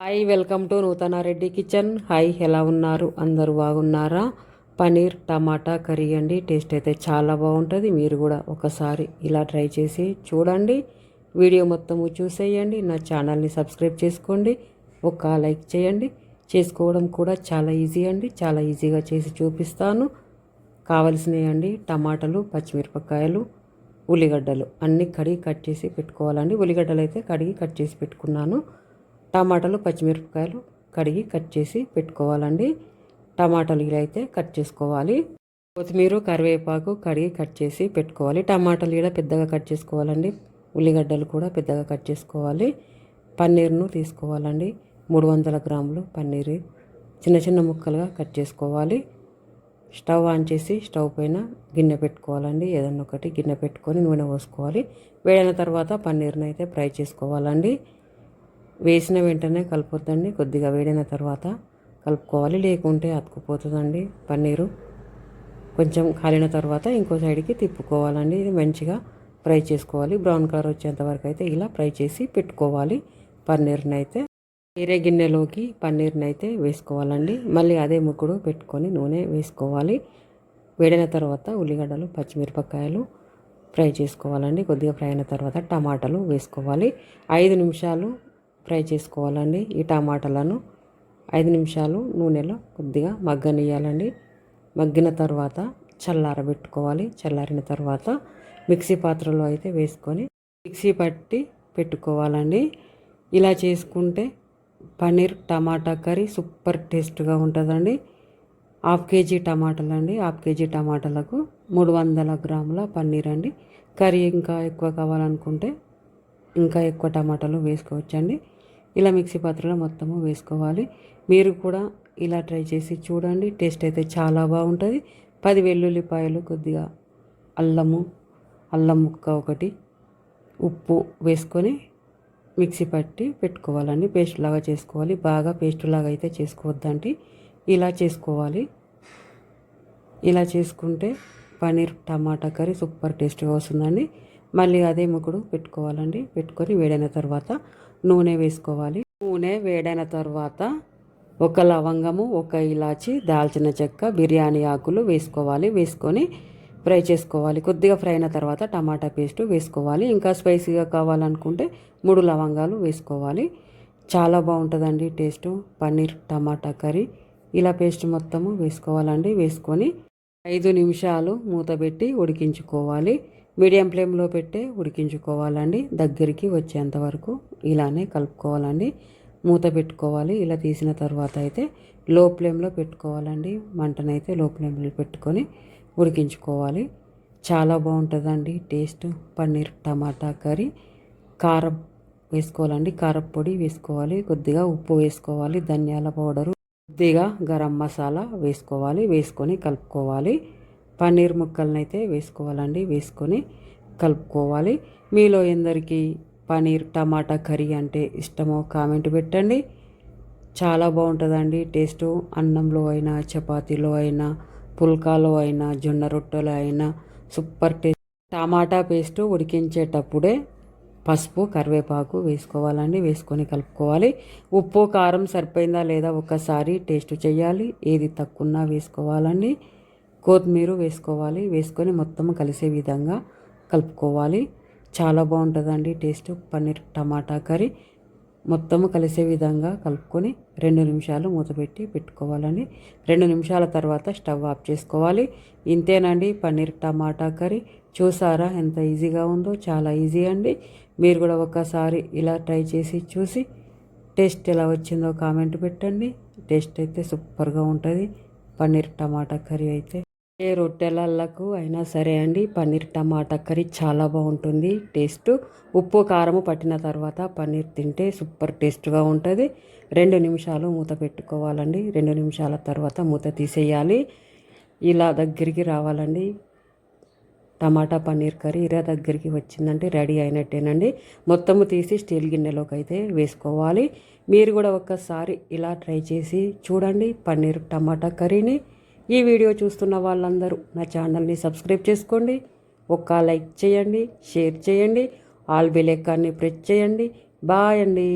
Hi welcome to Nutanareddy kitchen. Hi ఎలా ఉన్నారు? అందరూ బాగున్నారా? పనీర్ టమాటా కర్రీ అండి. టేస్ట్ అయితే చాలా బాగుంటుంది. మీరు కూడా ఒకసారి ఇలా ట్రై చేసి చూడండి. వీడియో మొత్తము చూసేయండి. నా ఛానల్ని సబ్స్క్రైబ్ చేసుకోండి. ఒక లైక్ చేయండి. చేసుకోవడం కూడా చాలా ఈజీ అండి. చాలా ఈజీగా చేసి చూపిస్తాను. కావలసినవి అండి టమాటాలు పచ్చిమిరపకాయలు ఉల్లిగడ్డలు. అన్నీ కడిగి కట్ చేసి పెట్టుకోవాలండి. ఉల్లిగడ్డలు అయితే కడిగి కట్ చేసి పెట్టుకున్నాను. టమాటాలు పచ్చిమిరపకాయలు కడిగి కట్ చేసి పెట్టుకోవాలండి. టమాటాలు ఇలా అయితే కట్ చేసుకోవాలి. కొత్తిమీర కరివేపాకు కడిగి కట్ చేసి పెట్టుకోవాలి. టమాటాలు ఇలా పెద్దగా కట్ చేసుకోవాలండి. ఉల్లిగడ్డలు కూడా పెద్దగా కట్ చేసుకోవాలి. పన్నీర్ను తీసుకోవాలండి. మూడు వందల గ్రాములు పన్నీర్ చిన్న చిన్న ముక్కలుగా కట్ చేసుకోవాలి. స్టవ్ ఆన్ చేసి స్టవ్ పైన గిన్నె పెట్టుకోవాలండి. ఏదన్నా ఒకటి గిన్నె పెట్టుకొని నూనె పోసుకోవాలి. వేడిన తర్వాత పన్నీర్ని అయితే ఫ్రై చేసుకోవాలండి. వేసిన వెంటనే కలుపుద్దండి. కొద్దిగా వేడిన తర్వాత కలుపుకోవాలి. లేకుంటే అతుకుపోతుందండి పన్నీరు. కొంచెం కాలిన తర్వాత ఇంకో సైడ్కి తిప్పుకోవాలండి. ఇది మంచిగా ఫ్రై చేసుకోవాలి. బ్రౌన్ కలర్ వచ్చేంత వరకు అయితే ఇలా ఫ్రై చేసి పెట్టుకోవాలి. పన్నీర్ని అయితే వేరే గిన్నెలోకి పన్నీర్ని అయితే వేసుకోవాలండి. మళ్ళీ అదే ముక్కుడు పెట్టుకొని నూనె వేసుకోవాలి. వేడిన తర్వాత ఉల్లిగడ్డలు పచ్చిమిరపకాయలు ఫ్రై చేసుకోవాలండి. కొద్దిగా ఫ్రై అయిన తర్వాత టమాటాలు వేసుకోవాలి. ఐదు నిమిషాలు ఫ్రై చేసుకోవాలండి. ఈ టమాటాలను ఐదు నిమిషాలు నూనెలో కొద్దిగా మగ్గనియాలండి మగ్గిన తర్వాత చల్లారబెట్టుకోవాలి. చల్లారిన తర్వాత మిక్సీ పాత్రలో అయితే వేసుకొని మిక్సీ పట్టి పెట్టుకోవాలండి. ఇలా చేసుకుంటే పన్నీర్ టమాటా కర్రీ సూపర్ టేస్ట్గా ఉంటుందండి. హాఫ్ కేజీ టమాటాలు అండి హాఫ్ కేజీ టమాటాలకు మూడు వందల గ్రాముల పన్నీర్ అండి. కర్రీ ఇంకా ఎక్కువ కావాలనుకుంటే ఇంకా ఎక్కువ టమాటాలు వేసుకోవచ్చండి. ఇలా మిక్సీ పాత్రలో మొత్తము వేసుకోవాలి. మీరు కూడా ఇలా ట్రై చేసి చూడండి. టేస్ట్ అయితే చాలా బాగుంటుంది. పది వెల్లుల్లిపాయలు కొద్దిగా అల్లము అల్లం ముక్క ఒకటి ఉప్పు వేసుకొని మిక్సీ పట్టి పెట్టుకోవాలండి. పేస్ట్ లాగా చేసుకోవాలి. బాగా పేస్ట్ లాగా అయితే చేసుకోవద్దండి. ఇలా చేసుకోవాలి. ఇలా చేసుకుంటే పన్నీర్ టమాటా కర్రీ సూపర్ టేస్ట్గా వస్తుందండి. మళ్ళీ అదే ముకుడు పెట్టుకోవాలండి. పెట్టుకొని వేడైన తర్వాత నూనె వేసుకోవాలి. నూనె వేడైన తర్వాత ఒక లవంగము ఒక ఇలాచి దాల్చిన చెక్క బిర్యానీ ఆకులు వేసుకోవాలి. వేసుకొని ఫ్రై చేసుకోవాలి. కొద్దిగా ఫ్రై అయిన తర్వాత టమాటా పేస్ట్ వేసుకోవాలి. ఇంకా స్పైసీగా కావాలనుకుంటే మూడు లవంగాలు వేసుకోవాలి. చాలా బాగుంటుందండి టేస్ట్. పన్నీర్ టమాటా కర్రీ ఇలా పేస్ట్ మొత్తము వేసుకోవాలండి. వేసుకొని ఐదు నిమిషాలు మూత పెట్టి ఉడికించుకోవాలి. మీడియం ఫ్లేమ్లో పెట్టే ఉడికించుకోవాలండి. దగ్గరికి వచ్చేంత వరకు ఇలానే కలుపుకోవాలండి. మూత పెట్టుకోవాలి. ఇలా తీసిన తర్వాత అయితే లో ఫ్లేమ్లో పెట్టుకోవాలండి. మంటనైతే లో ఫ్లేమ్లో పెట్టుకొని ఉడికించుకోవాలి. చాలా బాగుంటుందండి. Taste paneer tomato curry. కారం వేసుకోవాలండి. కారం పొడి వేసుకోవాలి. కొద్దిగా ఉప్పు వేసుకోవాలి. ధనియాల పౌడరు కొద్దిగా గరం మసాలా వేసుకోవాలి. వేసుకొని కలుపుకోవాలి. పన్నీర్ ముక్కలను అయితే వేసుకోవాలండి వేసుకొని కలుపుకోవాలి. మీలో ఎందరికీ పన్నీర్ టమాటా కర్రీ అంటే ఇష్టమో కామెంట్ పెట్టండి. చాలా బాగుంటుందండి టేస్ట్. అన్నంలో అయినా చపాతీలో అయినా పుల్కాలో అయినా జొన్న రొట్టెలో అయినా సూపర్ టేస్ట్. టమాటా పేస్ట్ ఉడికించేటప్పుడే పసుపు కరివేపాకు వేసుకోవాలండి వేసుకొని కలుపుకోవాలి. ఉప్పు కారం సరిపోయిందా లేదా ఒకసారి టేస్ట్ చేయాలి. ఏది తక్కువ వేసుకోవాలండి. కొత్తిమీర వేసుకోవాలి. వేసుకొని మొత్తం కలిసే విధంగా కలుపుకోవాలి. చాలా బాగుంటుందండి టేస్ట్. పన్నీర్ టమాటా కర్రీ మొత్తం కలిసే విధంగా కలుపుకొని రెండు నిమిషాలు మూతపెట్టి పెట్టుకోవాలండి. రెండు నిమిషాల తర్వాత స్టవ్ ఆఫ్ చేసుకోవాలి. ఇంతేనండి పన్నీర్ టమాటా కర్రీ. చూసారా ఎంత ఈజీగా ఉందో. చాలా ఈజీ అండి. మీరు కూడా ఒకసారి ఇలా ట్రై చేసి చూసి టేస్ట్ ఎలా వచ్చిందో కామెంట్ పెట్టండి. టేస్ట్ అయితే సూపర్గా ఉంటుంది. పన్నీర్ టమాటా కర్రీ అయితే. ఏ రొట్టెలకు అయినా సరే అండి పన్నీర్ టమాటా కర్రీ చాలా బాగుంటుంది. టేస్ట్ ఉప్పు కారము పట్టిన తర్వాత పన్నీర్ తింటే సూపర్ టేస్ట్గా ఉంటుంది. రెండు నిమిషాలు మూత పెట్టుకోవాలండి. రెండు నిమిషాల తర్వాత మూత తీసేయాలి. ఇలా దగ్గరికి రావాలండి. టమాటా పన్నీర్ కర్రీ ఇలా దగ్గరికి వచ్చిందంటే రెడీ అయినట్టేనండి. మొత్తము తీసి స్టీల్ గిన్నెలోకి అయితే వేసుకోవాలి. మీరు కూడా ఒక్కసారి ఇలా ట్రై చేసి చూడండి పన్నీర్ టమాటా కర్రీని. ఈ వీడియో చూస్తున్న వాళ్ళందరూ నా ఛానల్ని సబ్స్క్రైబ్ చేసుకోండి ఒక్క లైక్ చేయండి షేర్ చేయండి ఆల్ బిలేకాన్ని ప్రెస్ చేయండి. బాయ్ అండి.